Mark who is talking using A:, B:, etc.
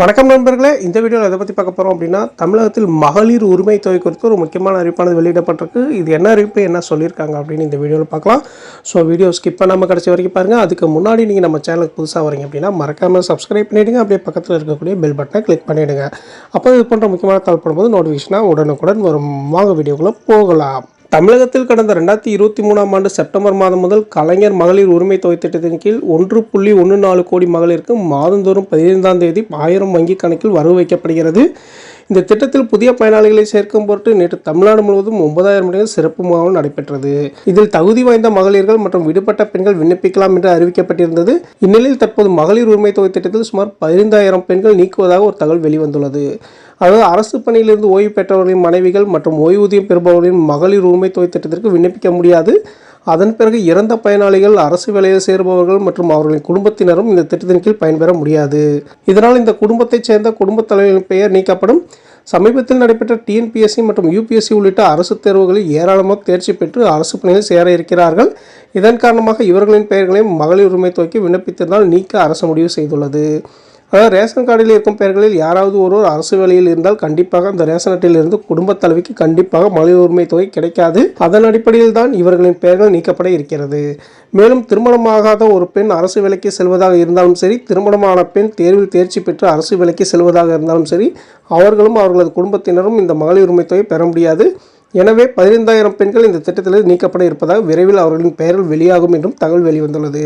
A: வணக்கம் நண்பர்களே. இந்த வீடியோவில் எதை பற்றி பார்க்க போகிறோம் அப்படின்னா தமிழகத்தில் மகளிர் உரிமை தொகை குறித்து ஒரு முக்கியமான அறிவிப்பானது வெளியிடப்பட்டிருக்கு. இது என்ன அறிவிப்பு என்ன சொல்லியிருக்காங்க அப்படின்னு இந்த வீடியோவில் பார்க்கலாம். ஸோ வீடியோ ஸ்கிப் பண்ணாமல் கடைசி வரைக்கும் பாருங்கள் அதுக்கு முன்னாடி நீங்கள் நம்ம சேனலுக்கு புதுசாக வரீங்க அப்படின்னா மறக்காமல் சப்ஸ்கிரைப் பண்ணிவிடுங்க அப்படியே பக்கத்தில் இருக்கக்கூடிய பெல் பட்டனை கிளிக் பண்ணிவிடுங்க அப்போ இது போன்ற முக்கியமான தகவல் போடும்போது நோட்டிஃபிகேஷனாக உடனுக்குடன் வரும். வாங்க வீடியோக்குள்ளே போகலாம். தமிழகத்தில் கடந்த ரெண்டாயிரத்தி இருபத்தி மூணாம் ஆண்டு செப்டம்பர் மாதம் முதல் கலைஞர் மகளிர் உரிமை தொகை திட்டத்தின் கீழ் ஒன்று புள்ளி ஒன்று நாலு கோடி மகளிருக்கு மாதந்தோறும் பதினைந்தாம் தேதி ஆயிரம் வங்கி கணக்கில் வரவு வைக்கப்படுகிறது. இந்த திட்டத்தில் புதிய பயனாளிகளை சேர்க்கும் பொருட்டு நேற்று தமிழ்நாடு முழுவதும் ஒன்பதாயிரம் மணிகள் சிறப்பு முகாம் நடைபெற்றது. இதில் தகுதி வாய்ந்த மகளிர்கள் மற்றும் விடுபட்ட பெண்கள் விண்ணப்பிக்கலாம் என்று அறிவிக்கப்பட்டிருந்தது. இந்நிலையில் தற்போது மகளிர் உரிமை தொகை திட்டத்தில் சுமார் பதினைந்தாயிரம் பெண்கள் நீக்குவதாக ஒரு தகவல் வெளிவந்துள்ளது. அதாவது அரசு பணியிலிருந்து ஓய்வு பெற்றவர்களின் மனைவிகள் மற்றும் ஓய்வூதியம் பெறுபவர்களின் மகளிர் உரிமை தொகை திட்டத்திற்கு விண்ணப்பிக்க முடியாது. அதன் பிறகு இறந்த பயனாளிகள் அரசு வேலையில் சேர்பவர்கள் மற்றும் அவர்களின் குடும்பத்தினரும் இந்த திட்டத்தின் கீழ் பயன்பெற முடியாது. இதனால் இந்த குடும்பத்தைச் சேர்ந்த குடும்பத் தலைவரின் பெயர் நீக்கப்படும். சமீபத்தில் நடைபெற்ற டிஎன்பிஎஸ்சி மற்றும் யூபிஎஸ்சி உள்ளிட்ட அரசு தேர்வுகளில் ஏராளமாக தேர்ச்சி பெற்று அரசு பணியில் சேர இருக்கிறார்கள். இதன் காரணமாக இவர்களின் பெயர்களையும் மகளிர் உரிமை துவக்கி விண்ணப்பித்திருந்தால் நீக்க அரசு முடிவு செய்துள்ளது. அதாவது ரேஷன் கார்டில் இருக்கும் பெயர்களில் யாராவது ஒருவர் அரசு வேலையில் இருந்தால் கண்டிப்பாக அந்த ரேஷன் அட்டையிலிருந்து குடும்ப தலைவிக்கு கண்டிப்பாக மகளிர் உரிமை தொகை கிடைக்காது. அதன் அடிப்படையில் தான் இவர்களின் பெயர்கள் நீக்கப்பட இருக்கிறது. மேலும் திருமணமாகாத ஒரு பெண் அரசு வேலைக்கு செல்வதாக இருந்தாலும் சரி திருமணமான பெண் தேர்வில் தேர்ச்சி பெற்று அரசு வேலைக்கு செல்வதாக இருந்தாலும் சரி அவர்களும் அவர்களது குடும்பத்தினரும் இந்த மகளிர் உரிமை தொகை பெற முடியாது. எனவே பதினைந்தாயிரம் பெண்கள் இந்த திட்டத்தில் நீக்கப்பட இருப்பதாக விரைவில் அவர்களின் பெயர்கள் வெளியாகும் என்றும் தகவல் வெளிவந்துள்ளது.